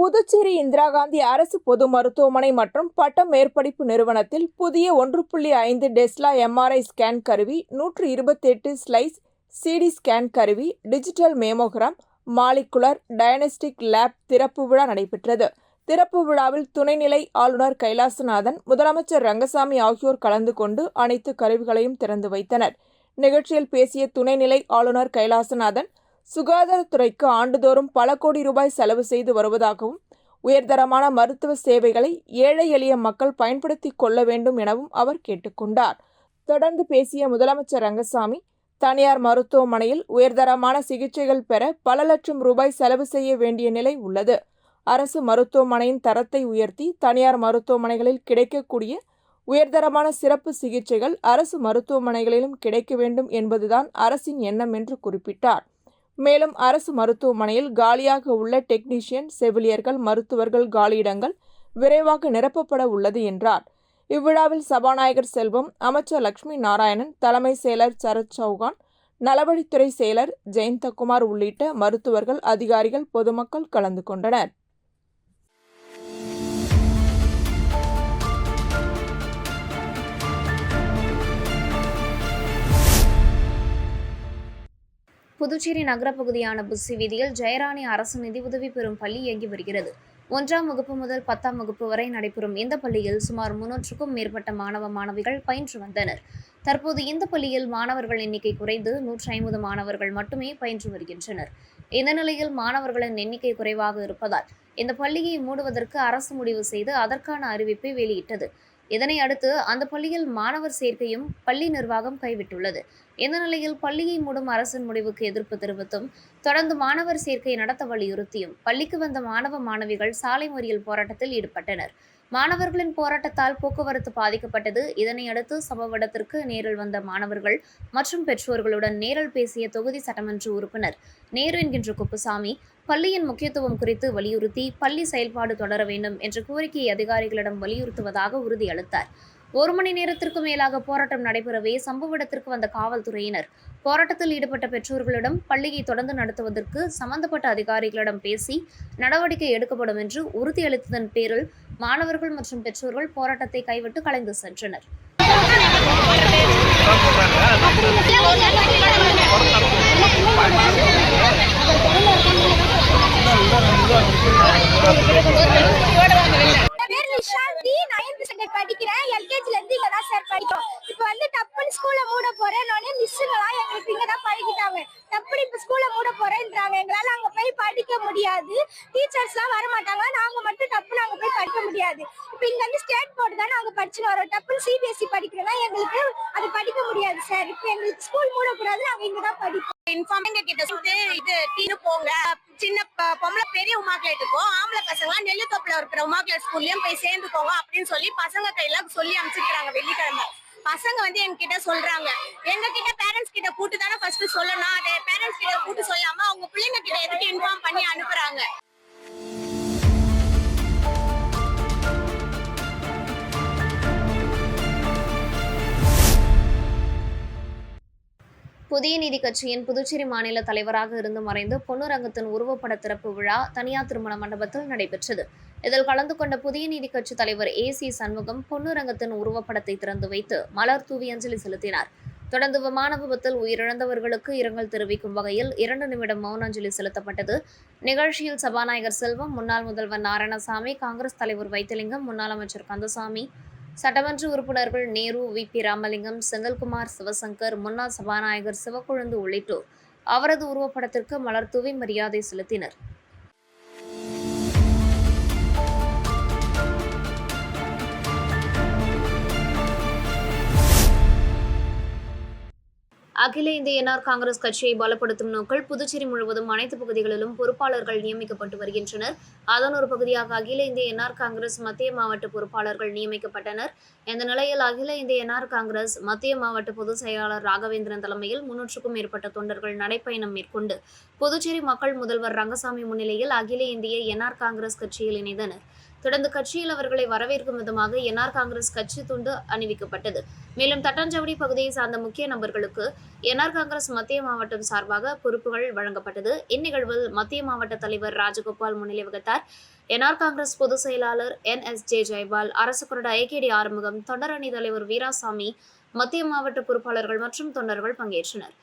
புதுச்சேரி இந்திரா காந்தி அரசு பொது மருத்துவமனை மற்றும் பட்ட மேற்படிப்பு நிறுவனத்தில் புதிய ஒன்று புள்ளி ஐந்து டெஸ்லா எம்ஆர்ஐ ஸ்கேன் கருவி நூற்று இருபத்தெட்டு ஸ்லைஸ் சிடி ஸ்கேன் கருவி digital mammogram molecular diagnostic lab திறப்பு விழா நடைபெற்றது. திறப்பு விழாவில் துணைநிலை ஆளுநர் கைலாசநாதன் முதலமைச்சர் ரங்கசாமி ஆகியோர் கலந்து கொண்டு அனைத்து கருவிகளையும் திறந்து வைத்தனர். நிகழ்ச்சியில் பேசிய துணைநிலை ஆளுநர் கைலாசநாதன் சுகாதாரத்துறைக்கு ஆண்டுதோறும் பல கோடி ரூபாய் செலவு செய்து வருவதாகவும் உயர்தரமான மருத்துவ சேவைகளை ஏழை எளிய மக்கள் பயன்படுத்திக் கொள்ள வேண்டும் எனவும் அவர் கேட்டுக்கொண்டார். தொடர்ந்து பேசிய முதலமைச்சர் ரங்கசாமி தனியார் மருத்துவமனையில் உயர்தரமான சிகிச்சைகள் பெற பல லட்சம் ரூபாய் செலவு செய்ய வேண்டிய நிலை உள்ளது. அரசு மருத்துவமனையின் தரத்தை உயர்த்தி தனியார் மருத்துவமனைகளில் கிடைக்கக்கூடிய உயர்தரமான சிறப்பு சிகிச்சைகள் அரசு மருத்துவமனைகளிலும் கிடைக்க வேண்டும் என்பதுதான் அரசின் எண்ணம் என்று குறிப்பிட்டார். மேலும் அரசு மருத்துவமனையில் காலியாக உள்ள டெக்னீஷியன் செவிலியர்கள் மருத்துவர்கள் காலியிடங்கள் விரைவாக நிரப்பப்பட உள்ளது என்றார். இவ்விழாவில் சபாநாயகர் செல்வம் அமைச்சர் லட்சுமி நாராயணன் தலைமை செயலர் சரத் சௌகான் நலவழித்துறை செயலர் ஜெயந்தகுமார் உள்ளிட்ட மருத்துவர்கள் அதிகாரிகள் பொதுமக்கள் கலந்து கொண்டனர். புதுச்சேரி நகரப்பகுதியான புஸ்ஸி வீதியில் ஜெயராணி அரசு நிதியுதவி பெறும் பள்ளி இயங்கி வருகிறது. ஒன்றாம் வகுப்பு முதல் பத்தாம் வகுப்பு வரை நடைபெறும் இந்த பள்ளியில் சுமார் முன்னூற்றுக்கும் மேற்பட்ட மாணவ மாணவிகள் பயின்று வந்தனர். தற்போது இந்த பள்ளியில் மாணவர்கள் எண்ணிக்கை குறைந்து நூற்றி ஐம்பது மாணவர்கள் மட்டுமே பயின்று வருகின்றனர். இந்த நிலையில் மாணவர்களின் எண்ணிக்கை குறைவாக இருப்பதால் இந்த பள்ளியை மூடுவதற்கு அரசு முடிவு செய்து அதற்கான அறிவிப்பை வெளியிட்டது. இதனை அடுத்து அந்த பள்ளியில் மாணவர் சேர்க்கையும் பள்ளி நிர்வாகம் கைவிட்டுள்ளது. இந்த நிலையில் பள்ளியை மூடும் அரசின் முடிவுக்கு எதிர்ப்பு தெரிவித்தும் தொடர்ந்து மாணவர் சேர்க்கை நடத்த வலியுறுத்தியும் பள்ளிக்கு வந்த மாணவ மாணவிகள் சாலை மறியல் போராட்டத்தில் ஈடுபட்டனர். மாணவர்களின் போராட்டத்தால் போக்குவரத்து பாதிக்கப்பட்டது. இதனையடுத்து சம்பவ இடத்திற்கு நேரில் வந்த மாணவர்கள் மற்றும் பெற்றோர்களுடன் நேரில் பேசிய தொகுதி சட்டமன்ற உறுப்பினர் நேரு என்கின்ற குப்புசாமி பள்ளியின் முக்கியத்துவம் குறித்து வலியுறுத்தி பள்ளி செயல்பாடு தொடர வேண்டும் என்ற கோரிக்கையை அதிகாரிகளிடம் வலியுறுத்துவதாக உறுதியளித்தார். ஒரு மணி நேரத்திற்கு மேலாக போராட்டம் நடைபெறவே சம்பவ இடத்திற்கு வந்த காவல்துறையினர். போராட்டத்தில் ஈடுபட்ட பெற்றோர்களிடம் பள்ளியை தொடர்ந்து நடத்துவதற்கு சம்பந்தப்பட்ட அதிகாரிகளிடம் பேசி நடவடிக்கை எடுக்கப்படும் என்று உறுதியளித்ததன் பேரில் மாணவர்கள் மற்றும் பெற்றோர்கள் போராட்டத்தை கைவிட்டு கலைந்து சென்றனர். பேர் நைன்த் ஸ்டாண்டர்ட் படிக்கிறேன். எல்கேஜில இருந்து இங்க தான் சார் படிக்கிறோம். இப்போ வந்து டப்புன்னு ஸ்கூல்ல மூட போறேன்னு மிஸ்ஸுங்களாம் எங்களுக்கு இங்க தான் பழகிட்டாங்க. டப்புனு இப்போ ஸ்கூல்ல மூட போறேன்றாங்க. எங்களால அங்க போய் படிக்க முடியாது. டீச்சர்ஸ்லாம் வர மாட்டாங்க. நாங்க மட்டும் டப்புனு அங்க போய் படிக்க முடியாது. இப்போ இங்க வந்து ஸ்டேட் போர்டு தான் நாங்க படிச்சுன்னு வரோம். டப்புன்னு சிபிஎஸ்சி படிக்கிறதா எங்களுக்கு அது படிக்க முடியாது சார் இப்போ எங்களுக்கு ஸ்கூல் மூடக்கூடாது நாங்க இங்க தான் படிப்போம் இன்ஃபார்மிங்க கிட்ட சொல்லிட்டு இது டீனு போங்க. சின்ன பொம்பளை பெரிய உமாக்லேட்டுக்கும் ஆம்பளை பசங்க நெல்லுத்தோப்புல இருக்கிற உமாக்லேட் ஸ்கூல்லயும் போய் சேர்ந்துக்கோங்க அப்படின்னு சொல்லி பசங்க கையில சொல்லி அமைச்சிருக்கிறாங்க வெள்ளிக்கிழமை. பசங்க வந்து என்கிட்ட சொல்றாங்க. எங்க கிட்ட பேரண்ட்ஸ் கிட்ட கூட்டு தானே ஃபர்ஸ்ட் சொல்லணும். அதை பேரண்ட்ஸ் கிட்ட கூட்டு சொல்லாம அவங்க பிள்ளைங்க கிட்ட எதுக்கு இன்ஃபார்ம் பண்ணி அனுப்புறாங்க? புதிய நீதி கட்சியின் புதுச்சேரி மாநில தலைவராக இருந்து மறைந்த பொன்னுரங்கத்தின் உருவப்பட திறப்பு விழா தனியார் திருமண மண்டபத்தில் நடைபெற்றது. இதில் கலந்து கொண்ட புதிய நீதி கட்சி தலைவர் ஏ சி சண்முகம் பொன்னுரங்கத்தின் உருவப்படத்தை திறந்து வைத்து மலர் தூவி அஞ்சலி செலுத்தினார். தொடர்ந்து விமான விபத்தில் உயிரிழந்தவர்களுக்கு இரங்கல் தெரிவிக்கும் வகையில் இரண்டு நிமிடம் மௌன அஞ்சலி செலுத்தப்பட்டது. நிகழ்ச்சியில் சபாநாயகர் செல்வம் முன்னாள் முதல்வர் நாராயணசாமி காங்கிரஸ் தலைவர் வைத்திலிங்கம் முன்னாள் அமைச்சர் கந்தசாமி சட்டமன்ற உறுப்பினர்கள் நேரு வி. பி. ராமலிங்கம் செங்கல்குமார் சிவசங்கர் முன்னாள் சபாநாயகர் சிவக்கொழுந்து உள்ளிட்டோர் அவரது உருவப்படத்திற்கு மலர் தூவி மரியாதை செலுத்தினர். அகில இந்திய என்ஆர் காங்கிரஸ் கட்சியை பலப்படுத்தும் நோக்கில் புதுச்சேரி முழுவதும் அனைத்து பகுதிகளிலும் பொறுப்பாளர்கள் நியமிக்கப்பட்டு வருகின்றனர். அதன் ஒரு பகுதியாக அகில இந்திய என்ஆர் காங்கிரஸ் மத்திய மாவட்ட பொறுப்பாளர்கள் நியமிக்கப்பட்டனர். இந்த நிலையில் அகில இந்திய என்ஆர் காங்கிரஸ் மத்திய மாவட்ட பொதுச் செயலாளர் ராகவேந்திரன் தலைமையில் முன்னூற்றுக்கும் மேற்பட்ட தொண்டர்கள் நடைப்பயணம் மேற்கொண்டு புதுச்சேரி மக்கள் முதல்வர் ரங்கசாமி முன்னிலையில் அகில இந்திய என்ஆர் காங்கிரஸ் கட்சியில் இணைந்தனர். தொடர்ந்து கட்சியில் அவர்களை வரவேற்கும் விதமாக என்ஆர் காங்கிரஸ் கட்சி துண்டு அணிவிக்கப்பட்டது. மேலும் தட்டாஞ்சாவடி பகுதியை சார்ந்த முக்கிய நபர்களுக்கு என்ஆர் காங்கிரஸ் மத்திய மாவட்டம் சார்பாக பொறுப்புகள் வழங்கப்பட்டது. இந்நிகழ்வில் மத்திய மாவட்ட தலைவர் ராஜகோபால் முன்னிலை வகித்தார். என்ஆர் காங்கிரஸ் பொதுச் செயலாளர் என் எஸ் ஜே ஜெயபால் அரசு கொறடா ஏகேடி ஆறுமுகம் தொண்டரணி தலைவர் வீராசாமி மத்திய மாவட்ட பொறுப்பாளர்கள் மற்றும் தொண்டர்கள் பங்கேற்றனர்.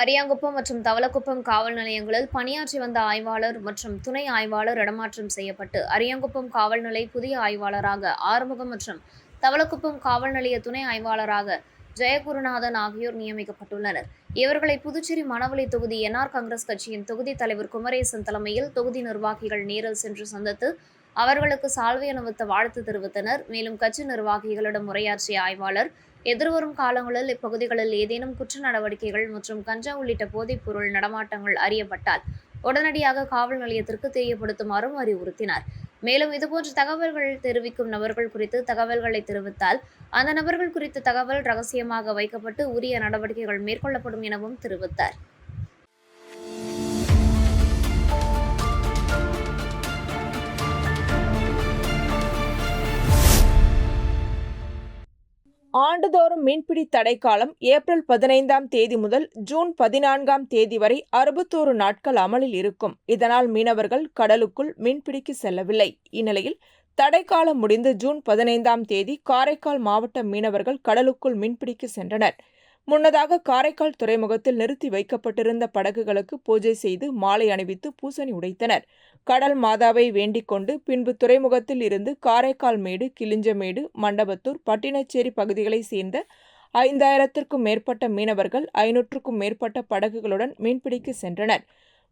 அரியாங்குப்பம் மற்றும் தவளக்குப்பம் காவல் நிலையங்களில் பணியாற்றி வந்த ஆய்வாளர் மற்றும் துணை ஆய்வாளர் இடமாற்றம் செய்யப்பட்டு அரியாங்குப்பம் காவல் நிலை புதிய ஆய்வாளராக ஆறுமுகம் மற்றும் தவளக்குப்பம் காவல் நிலைய துணை ஆய்வாளராக ஜெயகுருநாதன் ஆகியோர் நியமிக்கப்பட்டுள்ளனர். இவர்களை புதுச்சேரி மணவளி தொகுதி என்ஆர் காங்கிரஸ் கட்சியின் தொகுதி தலைவர் குமரேசன் தலைமையில் தொகுதி நிர்வாகிகள் நேரில் சென்று சந்தித்து அவர்களுக்கு சால்வை அணிவித்த வாழ்த்து தெரிவித்தனர். மேலும் கட்சி நிர்வாகிகளிடம் உரையாற்றிய ஆய்வாளர் எதிர்வரும் காலங்களில் இப்பகுதிகளில் ஏதேனும் குற்ற நடவடிக்கைகள் மற்றும் கஞ்சா உள்ளிட்ட போதைப் பொருள் நடமாட்டங்கள் அறியப்பட்டால் உடனடியாக காவல் நிலையத்திற்கு தெரியப்படுத்துமாறும் அறிவுறுத்தினார். மேலும் இதுபோன்ற தகவல்கள் தெரிவிக்கும் நபர்கள் குறித்து தகவல்களை தெரிவித்தால் அந்த நபர்கள் குறித்த தகவல் ரகசியமாக வைக்கப்பட்டு உரிய நடவடிக்கைகள் மேற்கொள்ளப்படும் எனவும் தெரிவித்தார். ஆண்டுதோறும் மீன்பிடி தடைக்காலம் ஏப்ரல் பதினைந்தாம் தேதி முதல் ஜூன் பதினான்காம் தேதி வரை அறுபத்தோரு நாட்கள் அமலில் இருக்கும். இதனால் மீனவர்கள் கடலுக்குள் மீன்பிடிக்கு செல்லவில்லை. இந்நிலையில் தடைக்காலம் முடிந்து ஜூன் பதினைந்தாம் தேதி காரைக்கால் மாவட்ட மீனவர்கள் கடலுக்குள் மீன்பிடிக்க சென்றனர். முன்னதாக காரைக்கால் துறைமுகத்தில் நிறுத்தி வைக்கப்பட்டிருந்த படகுகளுக்கு பூஜை செய்து மாலை அணிவித்து பூசணி உடைத்தனர். கடல் மாதாவை வேண்டிக் கொண்டு பின்பு துறைமுகத்தில் இருந்து காரைக்கால் மேடு கிளிஞ்சமேடு மண்டபத்தூர் பட்டினச்சேரி பகுதிகளைச் சேர்ந்த ஐந்தாயிரத்திற்கும் மேற்பட்ட மீனவர்கள் ஐநூற்றுக்கும் மேற்பட்ட படகுகளுடன் மீன்பிடிக்க சென்றனர்.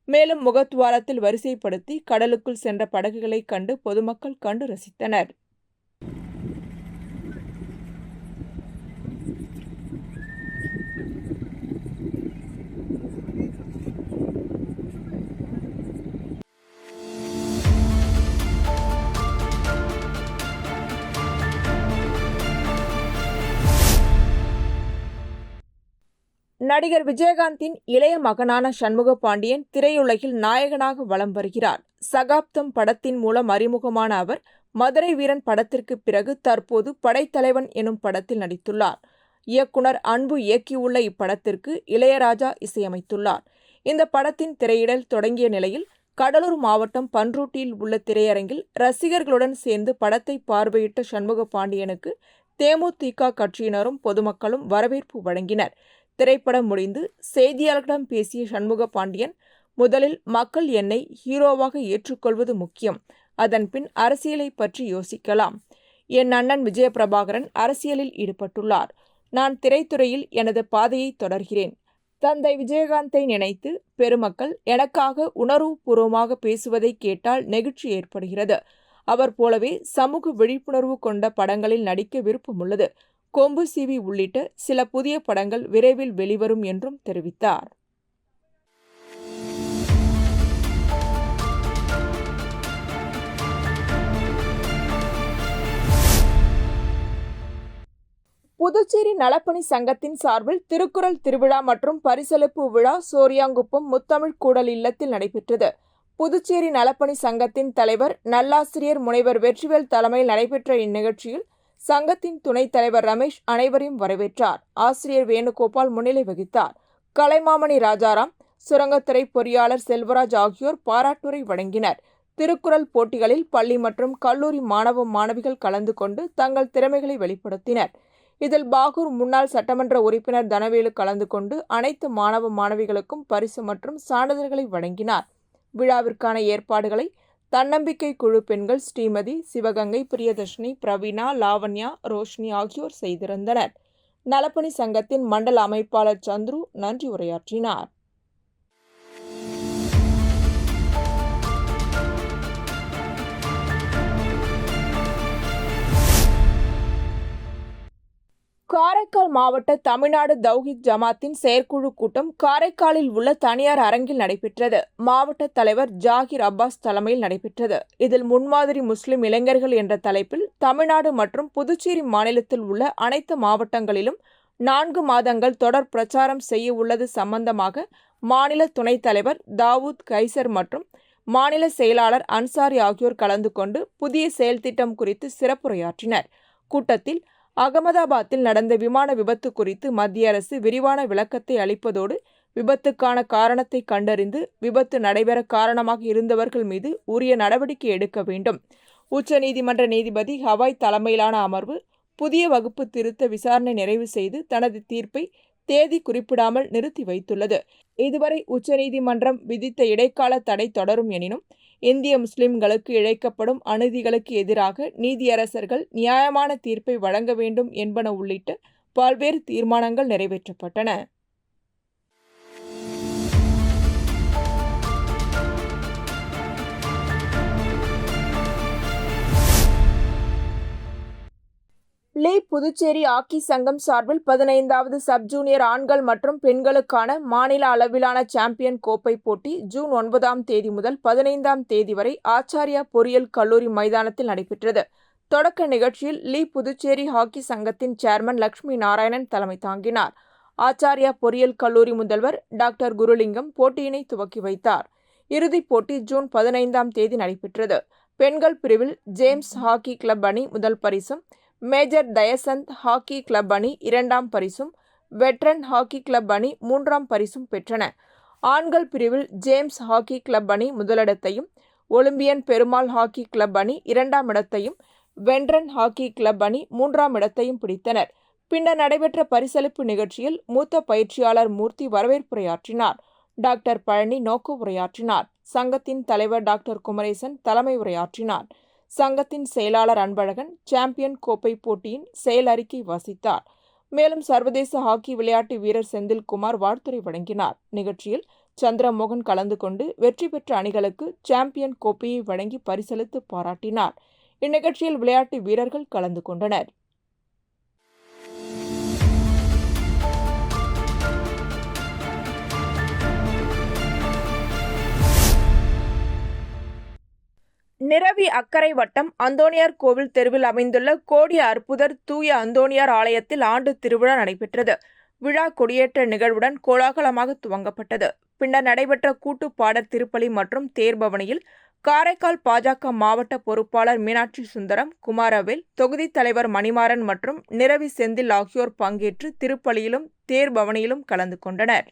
மேலும் முகத்துவாரத்தில் வரிசைப்படுத்தி கடலுக்குள் சென்ற படகுகளை கண்டு பொதுமக்கள் கண்டு ரசித்தனர். நடிகர் விஜயகாந்தின் இளைய மகனான சண்முக பாண்டியன் திரையுலகில் நாயகனாக வலம் வருகிறார். சகாப்தம் படத்தின் மூலம் அறிமுகமான அவர் மதுரை வீரன் படத்திற்கு பிறகு தற்போது படைத்தலைவன் எனும் படத்தில் நடித்துள்ளார். இயக்குனர் அன்பு இயக்கியுள்ள இப்படத்திற்கு இளையராஜா இசையமைத்துள்ளார். இந்த படத்தின் திரையிடல் தொடங்கிய நிலையில் கடலூர் மாவட்டம் பன்ருட்டியில் உள்ள திரையரங்கில் ரசிகர்களுடன் சேர்ந்து படத்தை பார்வையிட்ட சண்முக பாண்டியனுக்கு தேமுதிக கட்சியினரும் பொதுமக்களும் வரவேற்பு வழங்கினர். திரைப்படம் முடிந்து செய்தியாளர்களிடம் பேசிய சண்முக பாண்டியன் முதலில் மக்கள் என்னை ஹீரோவாக ஏற்றுக்கொள்வது முக்கியம். அதன் பின் அரசியலை பற்றி யோசிக்கலாம் என் அண்ணன் விஜயபிரபாகரன் அரசியலில் ஈடுபட்டுள்ளார். நான் திரைத்துறையில் எனது பாதையை தொடர்கிறேன். தந்தை விஜயகாந்தை நினைத்து பெருமக்கள் எனக்காக உணர்வுபூர்வமாக பேசுவதை கேட்டால் நெகிழ்ச்சி ஏற்படுகிறது. அவர் போலவே சமூக விழிப்புணர்வு கொண்ட படங்களில் நடிக்க விருப்பம் உள்ளது கொம்பு சிவி உள்ளிட்ட சில புதிய படங்கள் விரைவில் வெளிவரும் என்றும் தெரிவித்தார். புதுச்சேரி நலப்பணி சங்கத்தின் சார்பில் திருக்குறள் திருவிழா மற்றும் பரிசளிப்பு விழா சோரியாங்குப்பம் முத்தமிழ் கூடல் இல்லத்தில் நடைபெற்றது. புதுச்சேரி நலப்பணி சங்கத்தின் தலைவர் நல்லாசிரியர் முனைவர் வெற்றிவேல் தலைமையில் நடைபெற்ற இந்நிகழ்ச்சியில் சங்கத்தின் துணைத் தலைவர் ரமேஷ் அனைவரையும் வரவேற்றார். ஆசிரியர் வேணுகோபால் முன்னிலை வகித்தார். கலைமாமணி ராஜாராம் சுரங்கத்துறை பொறியாளர் செல்வராஜ் ஆகியோர் பாராட்டுரை வழங்கினர். திருக்குறள் போட்டிகளில் பள்ளி மற்றும் கல்லூரி மாணவ மாணவிகள் கலந்து கொண்டு தங்கள் திறமைகளை வெளிப்படுத்தினர். இதில் பாகூர் முன்னாள் சட்டமன்ற உறுப்பினர் தனவேலு கலந்து கொண்டு அனைத்து மாணவ மாணவிகளுக்கும் பரிசு மற்றும் சான்றிதழ்களை வழங்கினார். விழாவிற்கான ஏற்பாடுகளை தன்னம்பிக்கை குழு பெண்கள் ஸ்ரீமதி சிவகங்கை பிரியதர்ஷினி பிரவீனா லாவண்யா ரோஷினி ஆகியோர் செய்திருந்தனர். நலப்பணி சங்கத்தின் மண்டல அமைப்பாளர் சந்துரு நன்றி உரையாற்றினார். காரைக்கால் மாவட்ட தமிழ்நாடு தௌஹித் ஜமாத்தின் செயற்குழு கூட்டம் காரைக்காலில் உள்ள தனியார் அரங்கில் நடைபெற்றது. மாவட்ட தலைவர் ஜாகிர் அப்பாஸ் தலைமையில் நடைபெற்றது. இதில் முன்மாதிரி முஸ்லிம் இளைஞர்கள் என்ற தலைப்பில் தமிழ்நாடு மற்றும் புதுச்சேரி மாநிலத்தில் உள்ள அனைத்து மாவட்டங்களிலும் நான்கு மாதங்கள் தொடர் பிரச்சாரம் செய்ய உள்ளது சம்பந்தமாக மாநில துணைத் தலைவர் தாவூத் கைசர் மற்றும் மாநில செயலாளர் அன்சாரி ஆகியோர் கலந்து கொண்டு புதிய செயல்திட்டம் குறித்து சிறப்புரையாற்றினர். கூட்டத்தில் அகமதாபாத்தில் நடந்த விமான விபத்து குறித்து மத்திய அரசு விரிவான விளக்கத்தை அளிப்பதோடு விபத்துக்கான காரணத்தை கண்டறிந்து விபத்து நடைபெற காரணமாக இருந்தவர்கள் மீது உரிய நடவடிக்கை எடுக்க வேண்டும். உச்சநீதிமன்ற நீதிபதி ஹவாய் தலைமையிலான அமர்வு புதிய வகுப்பு திருத்த விசாரணை நிறைவு செய்து தனது தீர்ப்பை தேதி குறிப்பிடாமல் நிறுத்தி வைத்துள்ளது. இதுவரை உச்சநீதிமன்றம் விதித்த இடைக்கால தடை தொடரும் எனினும் இந்திய முஸ்லிம்களுக்கு இழைக்கப்படும் அநீதிகளுக்கு எதிராக நீதியரசர்கள் நியாயமான தீர்ப்பை வழங்க வேண்டும் என்பன உள்ளிட்ட பல்வேறு தீர்மானங்கள் நிறைவேற்றப்பட்டன. லே புதுச்சேரி ஹாக்கி சங்கம் சார்பில் பதினைந்தாவது சப் ஜூனியர் ஆண்கள் மற்றும் பெண்களுக்கான மாநில அளவிலான சாம்பியன் கோப்பை போட்டி ஜூன் ஒன்பதாம் தேதி முதல் பதினைந்தாம் தேதி வரை ஆச்சாரியா பொறியியல் கல்லூரி மைதானத்தில் நடைபெற்றது. தொடக்க நிகழ்ச்சியில் லீ புதுச்சேரி ஹாக்கி சங்கத்தின் சேர்மன் லட்சுமி நாராயணன் தலைமை தாங்கினார். ஆச்சாரியா பொறியியல் கல்லூரி முதல்வர் டாக்டர் குருலிங்கம் போட்டியினை துவக்கி வைத்தார். இறுதிப் போட்டி ஜூன் பதினைந்தாம் தேதி நடைபெற்றது. பெண்கள் பிரிவில் ஜேம்ஸ் ஹாக்கி கிளப் அணி முதல் பரிசும் மேஜர் தயசந்த் ஹாக்கி கிளப் அணி இரண்டாம் பரிசும் வெட்ரன் ஹாக்கி கிளப் அணி மூன்றாம் பரிசும் பெற்றன. ஆண்கள் பிரிவில் ஜேம்ஸ் ஹாக்கி கிளப் அணி முதலிடத்தையும் ஒலிம்பியன் பெருமாள் ஹாக்கி கிளப் அணி இரண்டாம் இடத்தையும் வென்ட்ரன் ஹாக்கி கிளப் அணி மூன்றாம் இடத்தையும் பிடித்தனர். பின்னர் நடைபெற்ற பரிசளிப்பு நிகழ்ச்சியில் மூத்த பயிற்சியாளர் மூர்த்தி வரவேற்புரையாற்றினார். டாக்டர் பழனி நோக்கு உரையாற்றினார். சங்கத்தின் தலைவர் டாக்டர் குமரேசன் தலைமை உரையாற்றினார். சங்கத்தின் செயலாளர் அன்பழகன் சாம்பியன் கோப்பை போட்டியின் செயல் அறிக்கை வாசித்தார். மேலும் சர்வதேச ஹாக்கி விளையாட்டு வீரர் செந்தில்குமார் வாழ்த்துரை வழங்கினார். நிகழ்ச்சியில் சந்திரமோகன் கலந்து கொண்டு வெற்றி பெற்ற அணிகளுக்கு சாம்பியன் கோப்பையை வழங்கி பரிசளித்து பாராட்டினார். இந்நிகழ்ச்சியில் விளையாட்டு வீரர்கள் கலந்து கொண்டனர். நிரவி அக்கரை வட்டம் அந்தோனியார் கோவில் தெருவில் அமைந்துள்ள கோடி அற்புதர் தூய அந்தோனியார் ஆலயத்தில் ஆண்டு திருவிழா நடைபெற்றது. விழா கொடியேற்ற நிகழ்வுடன் கோலாகலமாக துவங்கப்பட்டது. பின்னர் நடைபெற்ற கூட்டு பாடற் திருப்பலி மற்றும் தேர்பவனியில் காரைக்கால் பாஜக மாவட்ட பொறுப்பாளர் மீனாட்சி சுந்தரம் குமாரவேல் தொகுதி தலைவர் மணிமாறன் மற்றும் நிரவி செந்தில் ஆகியோர் பங்கேற்று திருப்பலியிலும் தேர்பவனியிலும் கலந்து கொண்டனர்.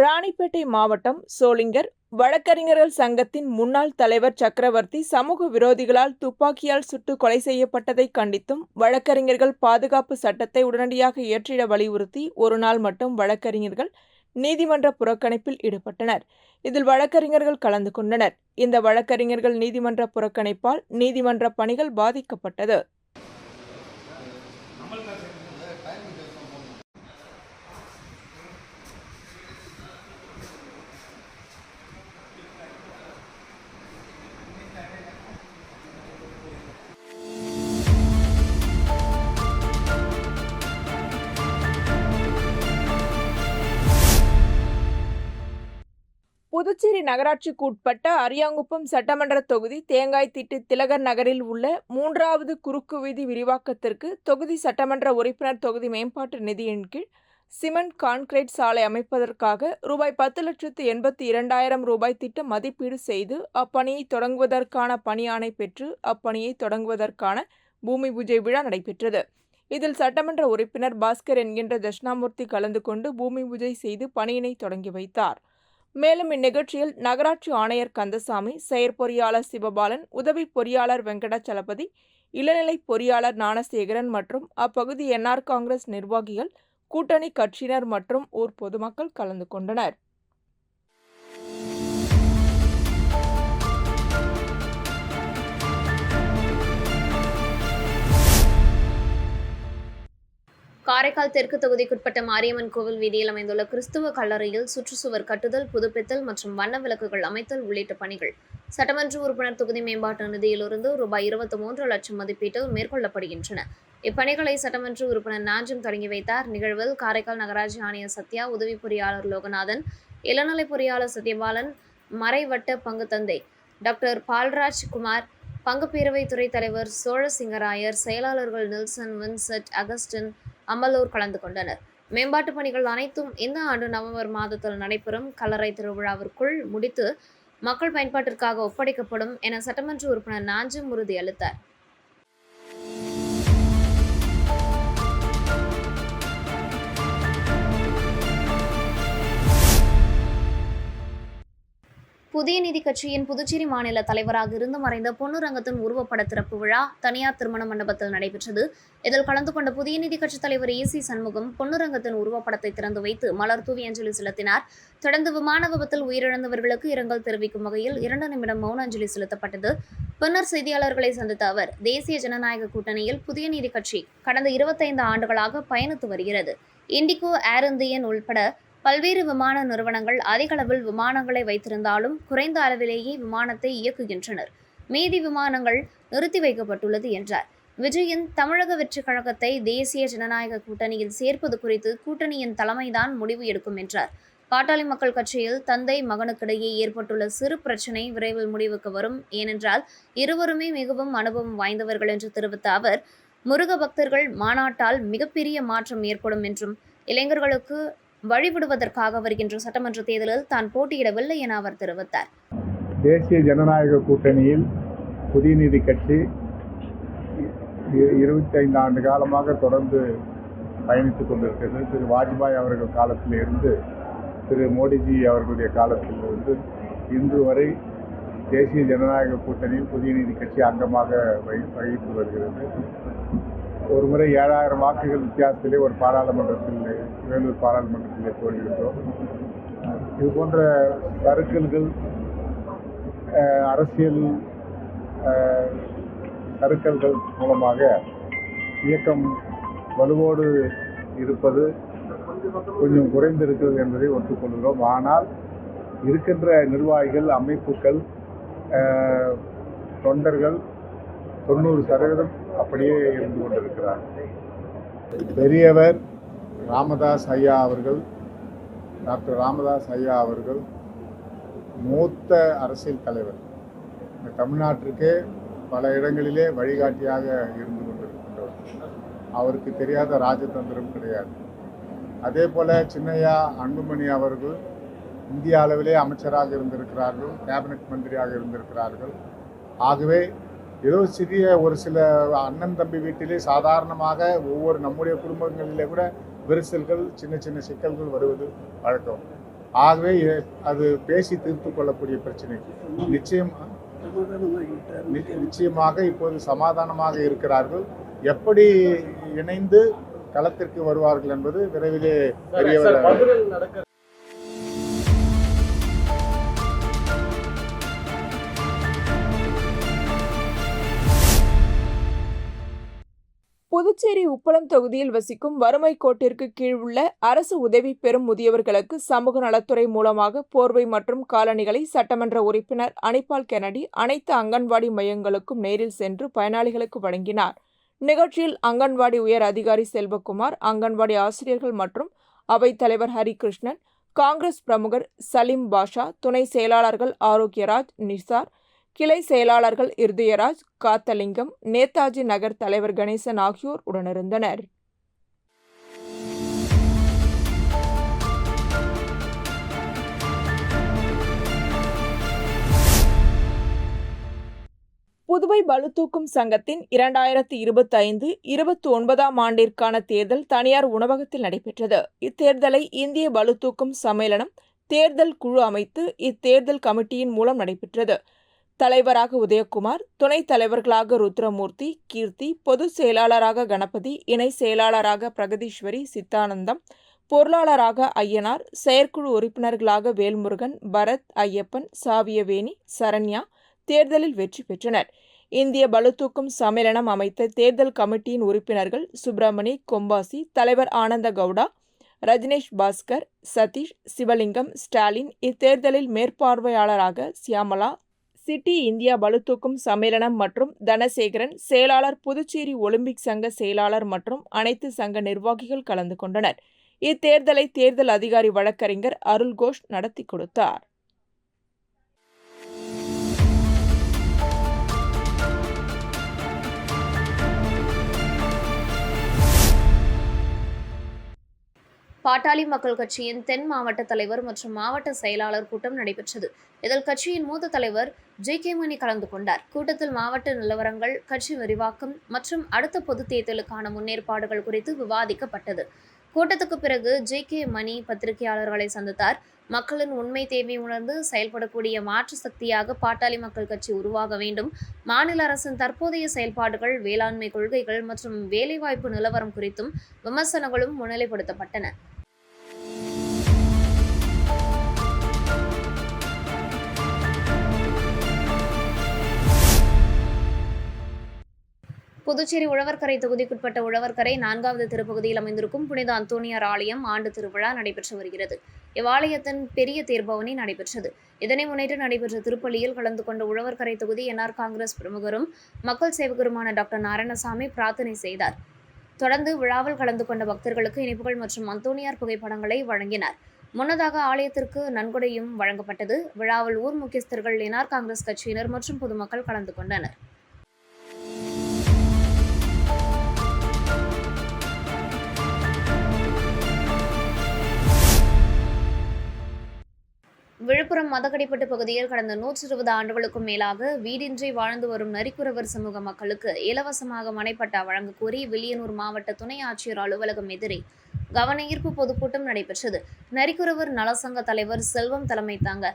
ராணிப்பேட்டை மாவட்டம் சோளிங்கர் வழக்கறிஞர்கள் சங்கத்தின் முன்னாள் தலைவர் சக்கரவர்த்தி சமூக விரோதிகளால் துப்பாக்கியால் சுட்டு கொலை செய்யப்பட்டதை கண்டித்தும் வழக்கறிஞர்கள் பாதுகாப்பு சட்டத்தை உடனடியாக இயற்றிட வலியுறுத்தி ஒரு நாள் மட்டும் வழக்கறிஞர்கள் நீதிமன்ற புறக்கணிப்பில் ஈடுபட்டனர். இதில் வழக்கறிஞர்கள் கலந்து கொண்டனர். இந்த வழக்கறிஞர்கள் நீதிமன்ற புறக்கணிப்பால் நீதிமன்ற பணிகள் பாதிக்கப்பட்டது. புதுச்சேரி நகராட்சிக்கு உட்பட்ட அரியாங்குப்பம் சட்டமன்ற தொகுதி தேங்காய்த்திட்டு திலகர் நகரில் உள்ள மூன்றாவது குறுக்கு வீதி விரிவாக்கத்திற்கு தொகுதி சட்டமன்ற உறுப்பினர் தொகுதி மேம்பாட்டு நிதியின் கீழ் சிமெண்ட் கான்கிரீட் சாலை அமைப்பதற்காக ரூபாய் பத்து லட்சத்து எண்பத்தி இரண்டாயிரம் ரூபாய் திட்ட மதிப்பீடு செய்து அப்பணியை தொடங்குவதற்கான பணியாணை பெற்று அப்பணியை தொடங்குவதற்கான பூமி பூஜை விழா நடைபெற்றது. இதில் சட்டமன்ற உறுப்பினர் பாஸ்கர் என்கின்ற தட்சிணாமூர்த்தி கலந்து கொண்டு பூமி பூஜை செய்து பணியினை தொடங்கி வைத்தார். மேலும் இந்நிகழ்ச்சியில் நகராட்சி ஆணையர் கந்தசாமி செயற்பொறியாளர் சிவபாலன் உதவி பொறியாளர் வெங்கடாச்சலபதி இளநிலை பொறியாளர் ஞானசேகரன் மற்றும் அப்பகுதி என்ஆர் காங்கிரஸ் நிர்வாகிகள் கூட்டணி கட்சியினர் மற்றும் ஊர் பொதுமக்கள் கலந்து கொண்டனர். காரைக்கால் தெற்கு தொகுதிக்குட்பட்ட மாரியம்மன் கோவில் வீதியில் அமைந்துள்ள கிறிஸ்துவ கல்லறையில் சுற்றுச்சுவர் கட்டுதல் புதுப்பித்தல் மற்றும் வண்ண விளக்குகள் அமைத்தல் உள்ளிட்ட பணிகள். சட்டமன்ற உறுப்பினர் தொகுதி மேம்பாட்டு நிதியிலிருந்து ரூபாய் இருபத்தி மூன்று லட்சம் மதிப்பீட்டில் மேற்கொள்ளப்படுகின்றன. இப்பணிகளை சட்டமன்ற உறுப்பினர் நாஞ்சும் தொடங்கி வைத்தார். நிகழ்வில் காரைக்கால் நகராட்சி ஆணையர் சத்யா உதவி பொறியாளர் லோகநாதன் இளநிலை பொறியாளர் சத்யபாலன் மறைவட்ட பங்கு தந்தை டாக்டர் பால்ராஜ் குமார் பங்கு பேரவை துறை தலைவர் சோழசிங்கராயர் செயலாளர்கள் நில்சன் வின்செட் அகஸ்டின் அமலூர் கலந்து கொண்டனர். மேம்பாட்டு பணிகள் அனைத்தும் இந்த ஆண்டு நவம்பர் மாதத்தில் நடைபெறும். கல்லறை திருவிழாவிற்குள் முடித்து மக்கள் பயன்பாட்டிற்காக ஒப்படைக்கப்படும் என சட்டமன்ற உறுப்பினர் நாஞ்சும் உறுதியளித்தார் புதிய நீதி கட்சியின் புதுச்சேரி மாநில தலைவராக இருந்து மறைந்த பொன்னுரங்கத்தின் உருவப்பட திறப்பு விழா தனியார் திருமண மண்டபத்தில் நடைபெற்றது. இதில் கலந்து கொண்ட புதிய நீதி கட்சி தலைவர் ஏ சி சண்முகம் பொன்னுரங்கத்தின் உருவப்படத்தை திறந்து வைத்து மலர் தூவி அஞ்சலி செலுத்தினார். தொடர்ந்து விமான விபத்தில் உயிரிழந்தவர்களுக்கு இரங்கல் தெரிவிக்கும் வகையில் இரண்டு நிமிடம் மௌன அஞ்சலி செலுத்தப்பட்டது. பின்னர் செய்தியாளர்களை சந்தித்த அவர் தேசிய ஜனநாயக கூட்டணியில் புதிய நீதி கட்சி கடந்த இருபத்தைந்து ஆண்டுகளாக பயணித்து வருகிறது. இண்டிகோ ஏர் இந்தியன் உள்பட பல்வேறு விமான நிறுவனங்கள் அதிக அளவில் விமானங்களை வைத்திருந்தாலும் குறைந்த அளவிலேயே விமானத்தை இயக்குகின்றனர். மீதி விமானங்கள் நிறுத்தி வைக்கப்பட்டுள்ளது என்றார். விஜயின் தமிழக வெற்றிக் கழகத்தை தேசிய ஜனநாயக கூட்டணியில் சேர்ப்பது குறித்து கூட்டணியின் தலைமைதான் முடிவு எடுக்கும் என்றார். பாட்டாளி மக்கள் கட்சியில் தந்தை மகனுக்கிடையே ஏற்பட்டுள்ள சிறு பிரச்சினை விரைவில் முடிவுக்கு வரும். ஏனென்றால் இருவருமே மிகவும் அனுபவம் வாய்ந்தவர்கள் என்று தெரிவித்த அவர் முருக பக்தர்கள் மாநாட்டால் மிகப்பெரிய மாற்றம் ஏற்படும் என்றும் இளைஞர்களுக்கு வழிவிடுவதற்காக வருகின்ற சட்டமன்ற தேர்தலில் தான் போட்டியிடவில்லை என அவர் தெரிவித்தார். தேசிய ஜனநாயக கூட்டணியில் புதிய நீதி கட்சி இருபத்தைந்து ஆண்டு காலமாக தொடர்ந்து பயணித்துக் கொண்டிருக்கிறது. திரு வாஜ்பாய் அவர்கள் காலத்தில் இருந்து திரு மோடிஜி அவர்களுடைய காலத்தில் இருந்து இன்று வரை தேசிய ஜனநாயக கூட்டணியில் புதிய நீதி கட்சி அங்கமாக வகி- வகித்து வருகிறது. ஒரு முறை ஏழாயிரம் வாக்குகள் வித்தியாசத்திலே ஒரு பாராளுமன்றத்தில் வேலூர் பாராளுமன்றத்திலே தோல்வியுற்றோம். இது போன்ற சறுக்கல்கள் அரசியல் சறுக்கல்கள் மூலமாக இயக்கம் வலுவோடு இருப்பது கொஞ்சம் குறைந்திருக்கிறது என்பதை ஒத்துக்கொள்கிறோம். ஆனால் இருக்கின்ற நிர்வாகிகள் அமைப்புகள் தொண்டர்கள் தொண்ணூறு சதவீதம் அப்படியே இருந்து கொண்டிருக்கிறார். பெரியவர் ராமதாஸ் ஐயா அவர்கள் டாக்டர் ராமதாஸ் ஐயா அவர்கள் மூத்த அரசியல் தலைவர். இந்த தமிழ்நாட்டிற்கே பல இடங்களிலே வழிகாட்டியாக இருந்து கொண்டிருக்கின்றவர். அவருக்கு தெரியாத ராஜதந்திரம் கிடையாது. அதே போல சின்னையா அன்புமணி அவர்கள் இந்திய அளவிலே அமைச்சராக இருந்திருக்கிறார்கள் கேபினெட் மந்திரியாக இருந்திருக்கிறார்கள். ஆகவே ஏதோ சிறிய ஒரு சில அண்ணன் தம்பி வீட்டிலே சாதாரணமாக ஒவ்வொரு நம்முடைய குடும்பங்களிலே கூட விரிசல்கள் சின்ன சின்ன சிக்கல்கள் வருவது வழக்கம். ஆகவே அது பேசி தீர்த்து கொள்ளக்கூடிய பிரச்சனை. நிச்சயம் நிச்சயமாக இப்போது சமாதானமாக இருக்கிறார்கள். எப்படி இணைந்து களத்திற்கு வருவார்கள் என்பது விரைவிலே பெரியவர் புதுச்சேரி உப்பளம் தொகுதியில் வசிக்கும் வறுமை கோட்டிற்கு கீழ் உள்ள அரசு உதவி பெறும் முதியவர்களுக்கு சமூக நலத்துறை மூலமாக போர்வை மற்றும் காலணிகளை சட்டமன்ற உறுப்பினர் அனிபால் கெனடி அனைத்து அங்கன்வாடி மையங்களுக்கும் நேரில் சென்று பயனாளிகளுக்கு வழங்கினார். நிகழ்ச்சியில் அங்கன்வாடி உயர் அதிகாரி செல்வகுமார் அங்கன்வாடி ஆசிரியர்கள் மற்றும் அவைத்தலைவர் ஹரிகிருஷ்ணன் காங்கிரஸ் பிரமுகர் சலீம் பாஷா துணை செயலாளர்கள் ஆரோக்கியராஜ் நிசார் கிளை செயலாளர்கள் இருதயராஜ் காத்தலிங்கம் நேதாஜி நகர் தலைவர் கணேசன் ஆகியோர் உடனிருந்தனர். புதுவை பளுதூக்கும் சங்கத்தின் இரண்டாயிரத்தி இருபத்தி ஐந்து இருபத்தி ஒன்பதாம் ஆண்டிற்கான தேர்தல் தனியார் உணவகத்தில் நடைபெற்றது. இத்தேர்தலை இந்திய பளுதூக்கும் சம்மேளனம் தேர்தல் குழு அமைத்து இத்தேர்தல் கமிட்டியின் மூலம் நடைபெற்றது. தலைவராக உதயகுமார் துணைத் தலைவர்களாக ருத்ரமூர்த்தி கீர்த்தி பொதுச் செயலாளராக கணபதி இணை செயலாளராக பிரகதீஸ்வரி சித்தானந்தம் பொருளாளராக ஐயனார் செயற்குழு உறுப்பினர்களாக வேல்முருகன் பரத் ஐயப்பன் சாவியவேணி சரண்யா தேர்தலில் வெற்றி பெற்றனர். இந்திய பளுதூக்கும் சம்மேளனம் அமைத்த தேர்தல் கமிட்டியின் உறுப்பினர்கள் சுப்பிரமணி கொம்பாசி தலைவர் ஆனந்த கவுடா ரஜினேஷ் பாஸ்கர் சதீஷ் சிவலிங்கம் ஸ்டாலின் இத்தேர்தலில் மேற்பார்வையாளராக சியாமலா சிட்டி இந்தியா பளுதூக்கும் சம்மேளனம் மற்றும் தனசேகரன் செயலாளர் புதுச்சேரி ஒலிம்பிக் சங்க செயலாளர் மற்றும் அனைத்து சங்க நிர்வாகிகள் கலந்து கொண்டனர். இத்தேர்தலை தேர்தல் அதிகாரி வழக்கறிஞர் அருள் கோஷ் நடத்தி கொடுத்தார். பாட்டாளி மக்கள் கட்சியின் தென் மாவட்ட தலைவர் மற்றும் மாவட்ட செயலாளர் கூட்டம் நடைபெற்றது. இதில் கட்சியின் மூத்த தலைவர் ஜே கே மணி கலந்து கொண்டார். கூட்டத்தில் மாவட்ட நிலவரங்கள் கட்சி விரிவாக்கம் மற்றும் அடுத்த பொதுத் தேர்தலுக்கான முன்னேற்பாடுகள் குறித்து விவாதிக்கப்பட்டது. கூட்டத்துக்கு பிறகு ஜே கே மணி பத்திரிகையாளர்களை சந்தித்தார். மக்களின் உண்மை தேவை உணர்ந்து செயல்படக்கூடிய மாற்று சக்தியாக பாட்டாளி மக்கள் கட்சி உருவாக வேண்டும். மாநில அரசின் தற்போதைய செயல்பாடுகள் வேளாண்மை கொள்கைகள் மற்றும் வேலைவாய்ப்பு நிலவரம் குறித்தும் விமர்சனங்களும் முன்னிலைப்படுத்தப்பட்டன. புதுச்சேரி உழவர்கரை தொகுதிக்குட்பட்ட உழவர்கரை நான்காவது திருப்பகுதியில் அமைந்திருக்கும் புனித அந்தோனியார் ஆலயம் ஆண்டு திருவிழா நடைபெற்று வருகிறது. இவ்வாலயத்தின் பெரிய தேர்பவனி நடைபெற்றது. இதனை முன்னிட்டு நடைபெற்ற திருப்பலியில் கலந்து கொண்ட உழவர்கரை தொகுதி என்ஆர் காங்கிரஸ் பிரமுகரும் மக்கள் சேவகருமான டாக்டர் நாராயணசாமி பிரார்த்தனை செய்தார். தொடர்ந்து விழாவில் கலந்து கொண்ட பக்தர்களுக்கு இனிப்புகள் மற்றும் அந்தோனியார் புகைப்படங்களை வழங்கினார். முன்னதாக ஆலயத்திற்கு நன்கொடையும் வழங்கப்பட்டது. விழாவில் ஊர் முக்கியஸ்தர்கள் என்ஆர் காங்கிரஸ் கட்சியினர் மற்றும் பொதுமக்கள் கலந்து கொண்டனர். விழுப்புரம் மதகடிப்பட்டு பகுதியில் கடந்த நூற்றி இருபது ஆண்டுகளுக்கும் மேலாக வீடின்றி வாழ்ந்து வரும் நரிக்குறவர் சமூக மக்களுக்கு இலவசமாக மனைப்பட்டா வழங்க கோரி வில்லியனூர் மாவட்ட துணை ஆட்சியர் அலுவலகம் எதிரே கவன ஈர்ப்பு பொதுக்கூட்டம் நடைபெற்றது. நரிக்குறவர் நலசங்க தலைவர் செல்வம் தலைமை தாங்க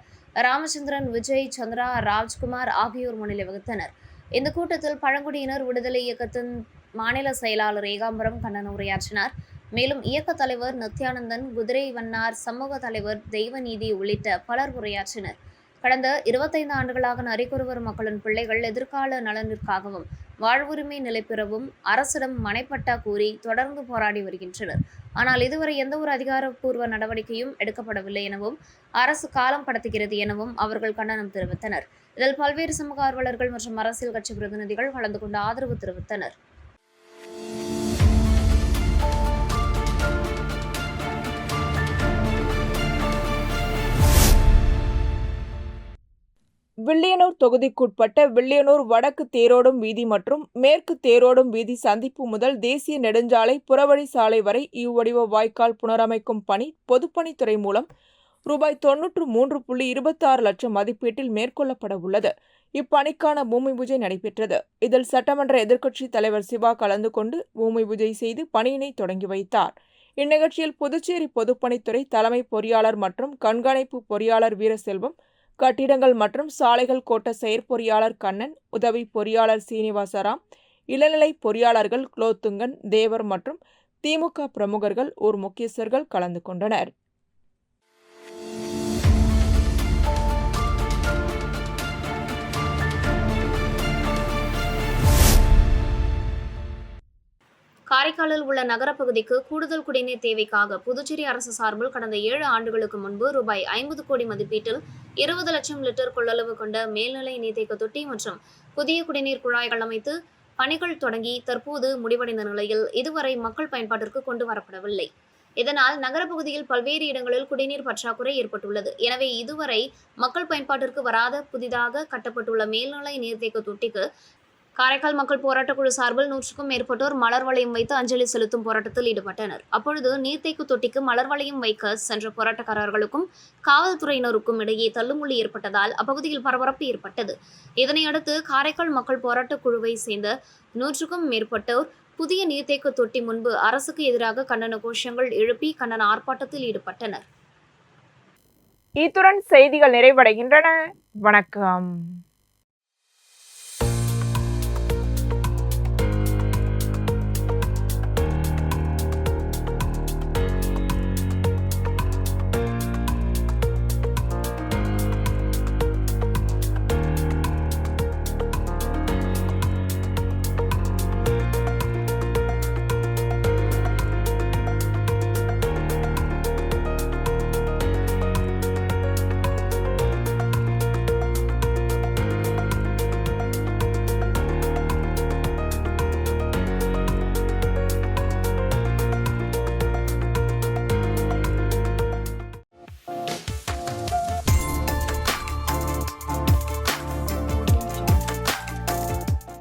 ராமச்சந்திரன் விஜய் சந்திரா ராஜ்குமார் ஆகியோர் முன்னிலை வகித்தனர். இந்த கூட்டத்தில் பழங்குடியினர் விடுதலை இயக்கத்தின் மாநில செயலாளர் ஏகாம்பரம் கண்ணன் உரையாற்றினார். மேலும் இயக்க தலைவர் நித்யானந்தன் குதிரை வண்ணார் சமூக தலைவர் தெய்வநீதி உள்ளிட்ட பலர் உரையாற்றினர். கடந்த இருபத்தைந்து ஆண்டுகளாக நரிக்குறவர் மக்களின் பிள்ளைகள் எதிர்கால நலனிற்காகவும் வாழ்வுரிமை நிலை பெறவும் அரசிடம் மனைப்பட்டா கூறி தொடர்ந்து போராடி வருகின்றனர். ஆனால் இதுவரை எந்த ஒரு அதிகாரப்பூர்வ நடவடிக்கையும் எடுக்கப்படவில்லை எனவும் அரசு காலம் கடத்துகிறது எனவும் அவர்கள் கண்டனம் தெரிவித்தனர். இதில் பல்வேறு சமூக ஆர்வலர்கள் மற்றும் அரசியல் கட்சி பிரதிநிதிகள் கலந்து கொண்டு ஆதரவு தெரிவித்தனர். வில்லியனூர் தொகுதிக்குட்பட்ட வில்லியனூர் வடக்கு தேரோடும் வீதி மற்றும் மேற்கு தேரோடும் வீதி சந்திப்பு முதல் தேசிய நெடுஞ்சாலை புறவழி சாலை வரை இவ்வடிவ வாய்க்கால் புனரமைக்கும் பணி பொதுப்பணித்துறை மூலம் ரூபாய் தொன்னூற்று மூன்று புள்ளி இருபத்தாறு லட்சம் மதிப்பீட்டில் மேற்கொள்ளப்பட உள்ளது. இப்பணிக்கான பூமி பூஜை நடைபெற்றது. இதில் சட்டமன்ற எதிர்க்கட்சித் தலைவர் சிவா கலந்து கொண்டு பூமி பூஜை செய்து பணியினை தொடங்கி வைத்தார். இந்நிகழ்ச்சியில் புதுச்சேரி பொதுப்பணித்துறை தலைமை பொறியாளர் மற்றும் கண்காணிப்பு பொறியாளர் வீரசெல்வம் கட்டிடங்கள் மற்றும் சாலைகள் கோட்ட செயற்பொறியாளர் கண்ணன் உதவி பொறியாளர் சீனிவாசராம் இளநிலை பொறியாளர்கள் குலோத்துங்கன் தேவர் மற்றும் திமுக பிரமுகர்கள் ஊர் முக்கியஸ்தர்கள் கலந்து கொண்டனர். காரைக்காலில் உள்ள நகரப்பகுதிக்கு கூடுதல் குடிநீர் தேவைக்காக புதுச்சேரி அரசு சார்பில் கடந்த ஏழு ஆண்டுகளுக்கு முன்பு ரூபாய் ஐம்பது கோடி மதிப்பீட்டில் இருபது லட்சம் லிட்டர் கொள்ளளவு கொண்ட மேல்நிலை நீர்த்தேக்க தொட்டி மற்றும் புதிய குடிநீர் குழாய்கள் அமைத்து பணிகள் தொடங்கி தற்போது முடிவடைந்த நிலையில் இதுவரை மக்கள் பயன்பாட்டிற்கு கொண்டு வரப்படவில்லை. இதனால் நகரப்பகுதியில் பல்வேறு இடங்களில் குடிநீர் பற்றாக்குறை ஏற்பட்டுள்ளது. எனவே இதுவரை மக்கள் பயன்பாட்டிற்கு வராத புதிதாக கட்டப்பட்டுள்ள மேல்நிலை நீர்த்தேக்க தொட்டிக்கு காரைக்கால் மக்கள் போராட்டக் குழு சார்பில் நூற்றுக்கும் மேற்பட்டோர் மலர் வளையம் வைத்து அஞ்சலி செலுத்தும் போராட்டத்தில் ஈடுபட்டனர். அப்பொழுது நீர்த்தேக்கு தொட்டிக்கு மலர் வளையம் வைக்க சென்ற போராட்டக்காரர்களுக்கும் காவல்துறையினருக்கும் இடையே தள்ளுமுள்ளி ஏற்பட்டதால் அப்பகுதியில் பரபரப்பு ஏற்பட்டது. இதனையடுத்து காரைக்கால் மக்கள் போராட்டக் குழுவை சேர்ந்த நூற்றுக்கும் மேற்பட்டோர் புதிய நீர்த்தேக்க தொட்டி முன்பு அரசுக்கு எதிராக கண்டன கோஷங்கள் எழுப்பி கண்டன ஆர்ப்பாட்டத்தில் ஈடுபட்டனர். இத்துடன் செய்திகள் நிறைவடைகின்றன. வணக்கம்.